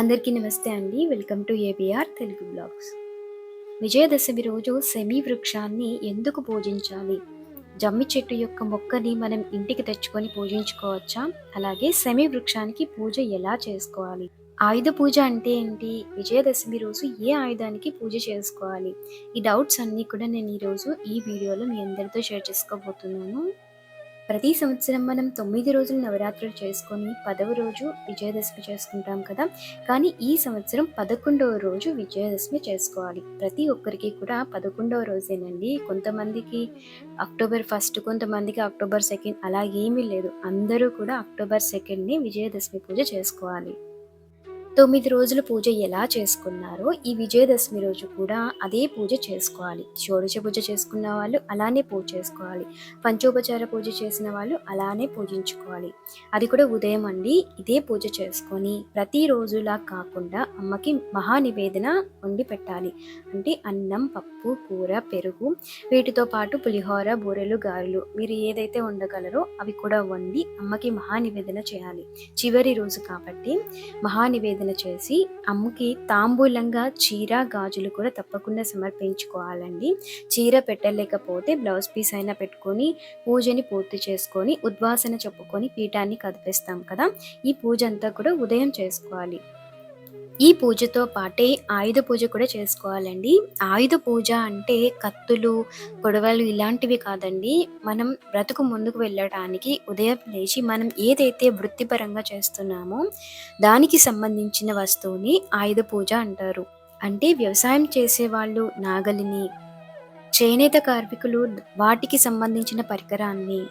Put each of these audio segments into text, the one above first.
అందరికీ నమస్తే అండి. Welcome to ABR Telugu blogs. Vijayadashami రోజు సెమీ వృక్షాన్ని ఎందుకు పూజించాలి? జమ్మి చెట్టు యొక్క మొక్కని మనం ఇంటికి తెచ్చుకొని పూజించుకోవచ్చా? అలాగే సెమీ వృక్షానికి పూజ ఎలా చేసుకోవాలి? ఆయుధ పూజ అంటే ఏంటి? విజయదశమి రోజు ఏ ఆయుధానికి పూజ చేసుకోవాలి? ఈ డౌట్స్ అన్నీ కూడా నేను ఈరోజు ఈ వీడియోలో మీ అందరితో షేర్ చేసుకోబోతున్నాను. ప్రతి సంవత్సరం మనం తొమ్మిది రోజులు నవరాత్రులు చేసుకొని పదవ రోజు విజయదశమి చేసుకుంటాం కదా. కానీ ఈ సంవత్సరం పదకొండవ రోజు విజయదశమి చేసుకోవాలి. ప్రతి ఒక్కరికి కూడా పదకొండవ రోజేనండి. కొంతమందికి అక్టోబర్ ఫస్ట్ కొంతమందికి అక్టోబర్ సెకండ్ అలా ఏమీ లేదు. అందరూ కూడా అక్టోబర్ సెకండ్ని విజయదశమి పూజ చేసుకోవాలి. తొమ్మిది రోజులు పూజ ఎలా చేసుకున్నారో ఈ విజయదశమి రోజు కూడా అదే పూజ చేసుకోవాలి. షోడశ పూజ చేసుకున్న వాళ్ళు అలానే పూజ చేసుకోవాలి. పంచోపచార పూజ చేసిన వాళ్ళు అలానే పూజించుకోవాలి. అది కూడా ఉదయం అండి. ఇదే పూజ చేసుకొని ప్రతిరోజులా కాకుండా అమ్మకి మహా నివేదన వండి పెట్టాలి. అంటే అన్నం పప్పు కూర పెరుగు వీటితో పాటు పులిహోర బూరెలు గారెలు మీరు ఏదైతే వండగలరో అవి కూడా వండి అమ్మకి మహా నివేదన చేయాలి. చివరి రోజు కాబట్టి మహా నివేదన చేసి అమ్మకి తాంబూలంగా చీర గాజులు కూడా తప్పకుండా సమర్పించుకోవాలండి. చీర పెట్టలేకపోతే బ్లౌజ్ పీస్ అయినా పెట్టుకొని పూజని పూర్తి చేసుకొని ఉద్వాసన చెప్పుకొని పీఠాన్ని కదిపిస్తాం కదా. ఈ పూజ అంతా కూడా ఉదయం చేసుకోవాలి. ఈ పూజతో పాటే ఆయుధ పూజ కూడా చేసుకోవాలండి. ఆయుధ పూజ అంటే కత్తులు గొడవలు ఇలాంటివి కాదండి. మనం బ్రతుకు ముందుకు వెళ్ళడానికి ఉదయం లేచి మనం ఏదైతే వృత్తిపరంగా చేస్తున్నామో దానికి సంబంధించిన వస్తువుని ఆయుధ పూజ అంటారు. అంటే వ్యవసాయం చేసేవాళ్ళు నాగలిని చేనేత కార్మికులు వాటికి సంబంధించిన పరికరాన్ని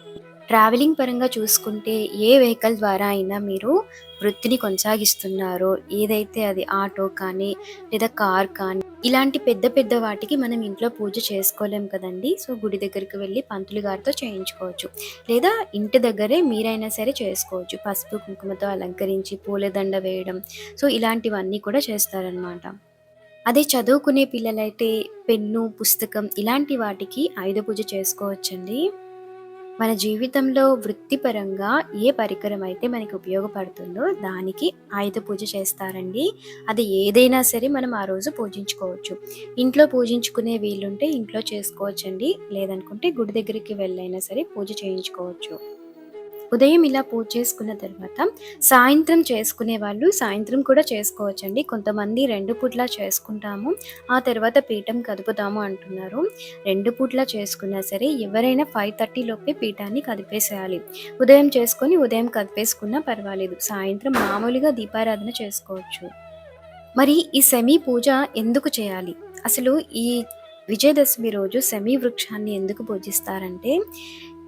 ట్రావెలింగ్ పరంగా చూసుకుంటే ఏ వెహికల్ ద్వారా అయినా మీరు వృత్తిని కొనసాగిస్తున్నారో ఏదైతే అది ఆటో కానీ లేదా కార్ కానీ ఇలాంటి పెద్ద పెద్ద వాటికి మనం ఇంట్లో పూజ చేసుకోలేం కదండి. సో గుడి దగ్గరికి వెళ్ళి పంతులు గారితో చేయించుకోవచ్చు. లేదా ఇంటి దగ్గరే మీరైనా సరే చేసుకోవచ్చు. పసుపు కుంకుమతో అలంకరించి పూలదండ వేయడం. సో ఇలాంటివన్నీ కూడా చేస్తారనమాట అదే చదువుకునే పిల్లలైతే పెన్ను పుస్తకం ఇలాంటి వాటికి ఆయుధ పూజ చేసుకోవచ్చండి. మన జీవితంలో వృత్తిపరంగా ఏ పరికరం అయితే మనకి ఉపయోగపడుతుందో దానికి ఆయుధ పూజ చేస్తారండి. అది ఏదైనా సరే మనం ఆ రోజు పూజించుకోవచ్చు. ఇంట్లో పూజించుకునే వీలుంటే ఇంట్లో చేసుకోవచ్చండి. లేదనుకుంటే గుడి దగ్గరికి వెళ్ళైనా సరే పూజ చేయించుకోవచ్చు. ఉదయం ఇలా పూజ చేసుకున్న తర్వాత సాయంత్రం చేసుకునే వాళ్ళు సాయంత్రం కూడా చేసుకోవచ్చండి. కొంతమంది రెండు పూట్ల చేసుకుంటాము. ఆ తర్వాత పీఠం కదుపుతాము అంటున్నారు. రెండు పూట్ల చేసుకున్నా సరే ఎవరైనా ఫైవ్ థర్టీ లోపే పీఠాన్ని కదిపేసేయాలి. ఉదయం చేసుకొని ఉదయం కదిపేసుకున్నా పర్వాలేదు. సాయంత్రం మామూలుగా దీపారాధన చేసుకోవచ్చు. మరి ఈ సెమీ పూజ ఎందుకు చేయాలి? అసలు ఈ విజయదశమి రోజు సెమీ వృక్షాన్ని ఎందుకు పూజిస్తారంటే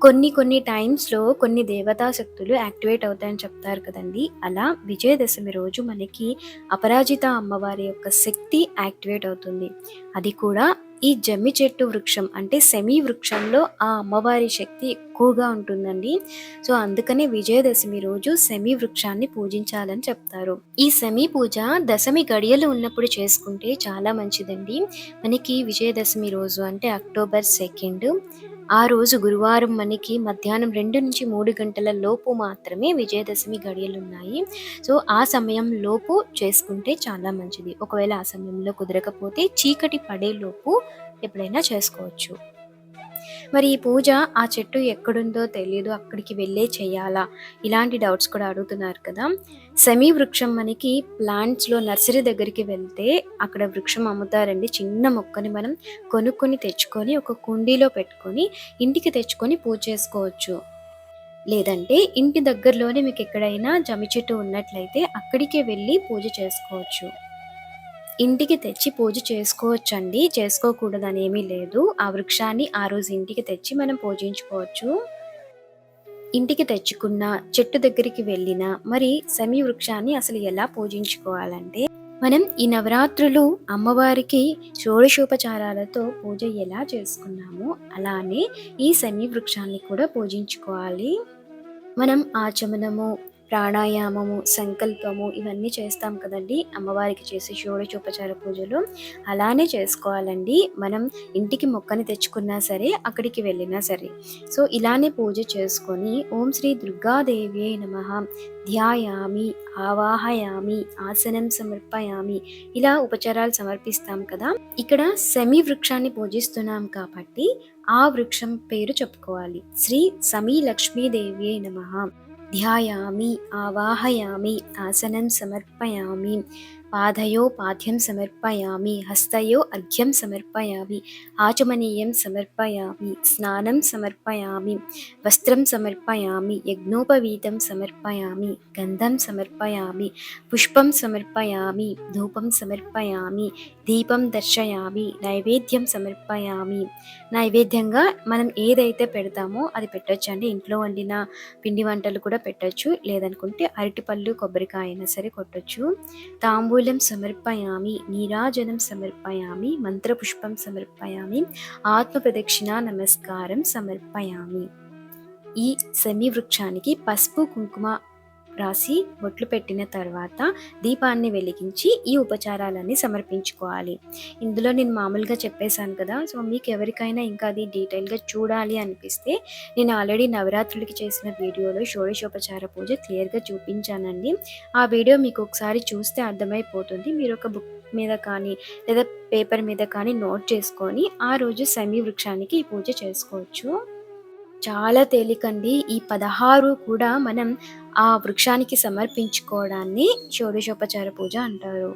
కొన్ని కొన్ని టైమ్స్లో కొన్ని దేవతా శక్తులు యాక్టివేట్ అవుతాయని చెప్తారు కదండి. అలా విజయదశమి రోజు మనకి అపరాజిత అమ్మవారి యొక్క శక్తి యాక్టివేట్ అవుతుంది. అది కూడా ఈ జమ్మి చెట్టు వృక్షం అంటే సెమీ వృక్షంలో ఆ అమ్మవారి శక్తి ఎక్కువగా ఉంటుందండి. సో అందుకనే విజయదశమి రోజు సెమీ వృక్షాన్ని పూజించాలని చెప్తారు. ఈ సెమీ పూజ దశమి గడియలు ఉన్నప్పుడు చేసుకుంటే చాలా మంచిదండి. మనకి విజయదశమి రోజు అంటే అక్టోబర్ సెకండ్ ఆ రోజు గురువారం మనకి మధ్యాహ్నం రెండు నుంచి మూడు గంటల లోపు మాత్రమే విజయదశమి గడియలు ఉన్నాయి సో ఆ సమయం లోపు చేసుకుంటే చాలా మంచిది. ఒకవేళ ఆ సమయంలో కుదరకపోతే చీకటి పడే లోపు ఎప్పుడైనా చేసుకోవచ్చు. మరి ఈ పూజ ఆ చెట్టు ఎక్కడుందో తెలియదు అక్కడికి వెళ్ళే చేయాలా? ఇలాంటి డౌట్స్ కూడా అడుగుతున్నారు కదా. సెమీ వృక్షం మనకి ప్లాంట్స్లో నర్సరీ దగ్గరికి వెళ్తే అక్కడ వృక్షం అమ్ముతారండి. చిన్న మొక్కని మనం కొనుక్కొని తెచ్చుకొని ఒక కుండీలో పెట్టుకొని ఇంటికి తెచ్చుకొని పూజ చేసుకోవచ్చు. లేదంటే ఇంటి దగ్గరలోనే మీకు ఎక్కడైనా జమి చెట్టు ఉన్నట్లయితే అక్కడికే వెళ్ళి పూజ చేసుకోవచ్చు. ఇంటికి తెచ్చి పూజ చేసుకోవచ్చండి. చేసుకోకూడదని ఏమీ లేదు. ఆ వృక్షాన్ని ఆ రోజు ఇంటికి తెచ్చి మనం పూజించుకోవచ్చు. ఇంటికి తెచ్చుకున్న చెట్టు దగ్గరికి వెళ్ళిన మరి సమీ వృక్షాన్ని అసలు ఎలా పూజించుకోవాలంటే మనం ఈ నవరాత్రులు అమ్మవారికి షోడశోపచారాలతో పూజ ఎలా చేసుకున్నామో అలానే ఈ శమి వృక్షాన్ని కూడా పూజించుకోవాలి. మనం ఆచమనము ప్రాణాయామము సంకల్పము ఇవన్నీ చేస్తాం కదండి. అమ్మవారికి చేసే షోడచోపచార పూజలు అలానే చేసుకోవాలండి. మనం ఇంటికి మొక్కని తెచ్చుకున్నా సరే అక్కడికి వెళ్ళినా సరే. సో ఇలానే పూజ చేసుకొని ఓం శ్రీ దుర్గాదేవి నమ. ధ్యాయామి ఆవాహయామి ఆసనం సమర్పయామి ఇలా ఉపచారాలు సమర్పిస్తాం కదా. ఇక్కడ సెమి వృక్షాన్ని పూజిస్తున్నాం కాబట్టి ఆ వృక్షం పేరు చెప్పుకోవాలి. శ్రీ సమీ లక్ష్మీదేవి నమ. ధ్యాయామి ఆవాహయామి ఆసనం సమర్పయామి పాదయో పాద్యం సమర్పయామి హస్తయో అర్ఘ్యం సమర్పయామి ఆచమనీయం సమర్పయామి స్నానం సమర్పయామి వస్త్రం సమర్పయామి యజ్ఞోపవీతం సమర్పయామి గంధం సమర్పయామి పుష్పం సమర్పయామి ధూపం సమర్పయామి దీపం దర్శయామి నైవేద్యం సమర్పయామి. నైవేద్యంగా మనం ఏదైతే పెడతామో అది పెట్టచ్చు అండి. ఇంట్లో వండిన పిండి వంటలు కూడా పెట్టచ్చు. లేదనుకుంటే అరటిపళ్ళు కొబ్బరికాయ అయినా సరే కొట్టచ్చు. తాంబూ తాంబూలం సమర్పయామి నీరాజనం సమర్పయామి మంత్రపుష్పం సమర్పయామి ఆత్మ ప్రదక్షిణ నమస్కారం సమర్పయామి ఈ సెమి వృక్షానికి పసుపు కుంకుమ రాసి బొట్లు పెట్టిన తర్వాత దీపాన్ని వెలిగించి ఈ ఉపచారాలన్నీ సమర్పించుకోవాలి. ఇందులో నేను మామూలుగా చెప్పేశాను కదా సో మీకు ఎవరికైనా ఇంకా అది డీటెయిల్గా చూడాలి అనిపిస్తే నేను ఆల్రెడీ నవరాత్రులకి చేసిన వీడియోలో షోడశోపచార పూజ క్లియర్గా చూపించానండి. ఆ వీడియో మీకు ఒకసారి చూస్తే అర్థమైపోతుంది. మీరు ఒక బుక్ మీద కానీ లేదా పేపర్ మీద కానీ నోట్ చేసుకొని ఆ రోజు సమీ వృక్షానికి ఈ పూజ చేసుకోవచ్చు. చాలా తేలికండి. ఈ పదహారు కూడా మనం ఆ వృక్షానికి సమర్పించుకోవడాన్ని షోడశోపచార పూజ అంటారు.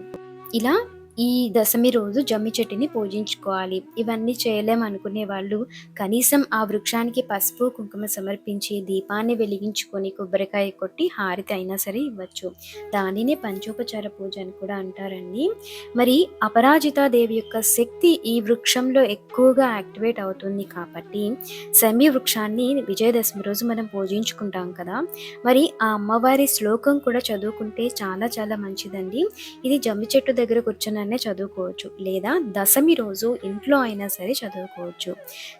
ఇలా ఈ దశమి రోజు జమ్మి చెట్టుని పూజించుకోవాలి. ఇవన్నీ చేయలేమనుకునే వాళ్ళు కనీసం ఆ వృక్షానికి పసుపు కుంకుమ సమర్పించి దీపాన్ని వెలిగించుకొని కొబ్బరికాయ కొట్టి హారతి అయినా సరే ఇవ్వచ్చు. దానినే పంచోపచార పూజ అని కూడా అంటారండి. మరి అపరాజితాదేవి యొక్క శక్తి ఈ వృక్షంలో ఎక్కువగా యాక్టివేట్ అవుతుంది కాబట్టి శమి వృక్షాన్ని విజయదశమి రోజు మనం పూజించుకుంటాం కదా. మరి ఆ అమ్మవారి శ్లోకం కూడా చదువుకుంటే చాలా చాలా మంచిదండి. ఇది జమ్మి చెట్టు దగ్గర కూర్చున్న అయినా చదువుకోవచ్చు. లేదా దశమి రోజు ఇంట్లో అయినా సరే చదువుకోవచ్చు.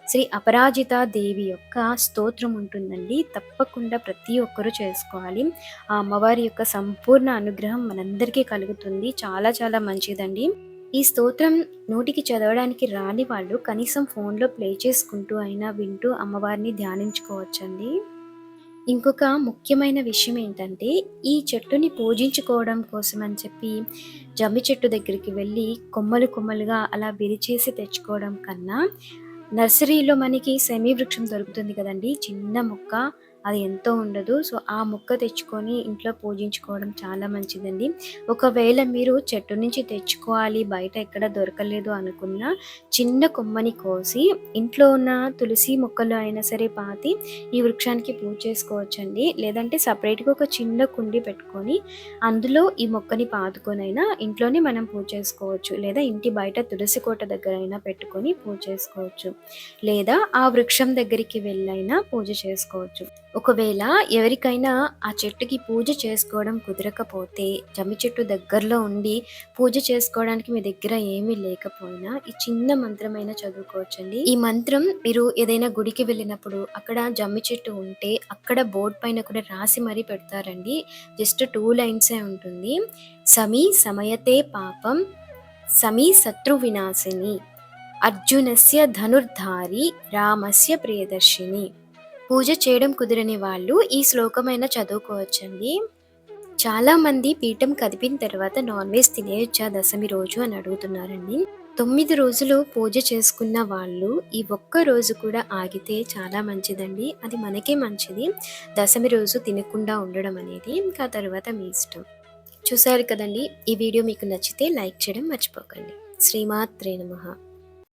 శ్రీ అపరాజిత దేవి యొక్క స్తోత్రం ఉంటుందండి. తప్పకుండా ప్రతి ఒక్కరూ చేసుకోవాలి. ఆ అమ్మవారి యొక్క సంపూర్ణ అనుగ్రహం మనందరికీ కలుగుతుంది. చాలా చాలా మంచిదండి. ఈ స్తోత్రం నోటికి చదవడానికి రాని వాళ్ళు కనీసం ఫోన్లో ప్లే చేసుకుంటూ అయినా వింటూ అమ్మవారిని ధ్యానించుకోవచ్చండి. ఇంకొక ముఖ్యమైన విషయం ఏంటంటే ఈ చెట్టుని పూజించుకోవడం కోసం అని చెప్పి జమ్మి చెట్టు దగ్గరికి వెళ్ళి కొమ్మలు కొమ్మలుగా అలా విరిచేసి తెచ్చుకోవడం కన్నా నర్సరీలో మనకి సెమీ వృక్షం దొరుకుతుంది కదండి. చిన్న మొక్క అది ఎంతో ఉండదు. సో ఆ మొక్క తెచ్చుకొని ఇంట్లో పూజించుకోవడం చాలా మంచిదండి. ఒకవేళ మీరు చెట్టు నుంచి తెచ్చుకోవాలి బయట ఎక్కడ దొరకలేదు అనుకున్న చిన్న కొమ్మని కోసి ఇంట్లో ఉన్న తులసి మొక్కలు అయినా సరే పాతి ఈ వృక్షానికి పూజ చేసుకోవచ్చండి. లేదంటే సపరేట్గా ఒక చిన్న కుండి పెట్టుకొని అందులో ఈ మొక్కని పాతుకొనైనా ఇంట్లోనే మనం పూజ చేసుకోవచ్చు. లేదా ఇంటి బయట తులసి కోట దగ్గర అయినా పెట్టుకొని పూజ చేసుకోవచ్చు. లేదా ఆ వృక్షం దగ్గరికి వెళ్ళైనా పూజ చేసుకోవచ్చు. ఒకవేళ ఎవరికైనా ఆ చెట్టుకి పూజ చేసుకోవడం కుదరకపోతే జమ్మి చెట్టు దగ్గరలో ఉండి పూజ చేసుకోవడానికి మీ దగ్గర ఏమీ లేకపోయినా ఈ చిన్న మంత్రమైనా చదువుకోవచ్చండి. ఈ మంత్రం మీరు ఏదైనా గుడికి వెళ్ళినప్పుడు అక్కడ జమ్మి చెట్టు ఉంటే అక్కడ బోర్డ్ పైన కూడా రాసి మరీ పెడతారండి. జస్ట్ టూ లైన్సే ఉంటుంది. సమీ సమయతే పాపం సమీ శత్రు వినాశిని అర్జునస్య ధనుర్ధారి రామస్య ప్రియదర్శిని. పూజ చేయడం కుదిరని వాళ్ళు ఈ శ్లోకమైన చదువుకోవచ్చండి. చాలామంది పీఠం కదిపిన తర్వాత నాన్ వెజ్ తినేయొచ్చా దశమి రోజు అని అడుగుతున్నారండి. తొమ్మిది రోజులు పూజ చేసుకున్న వాళ్ళు ఈ ఒక్క రోజు కూడా ఆగితే చాలా మంచిదండి. అది మనకే మంచిది. దశమి రోజు తినకుండా ఉండడం అనేది ఇంకా తర్వాత మీ ఇష్టం. చూసారు కదండి ఈ వీడియో మీకు నచ్చితే లైక్ చేయడం మర్చిపోకండి. శ్రీమాత్రే నమ.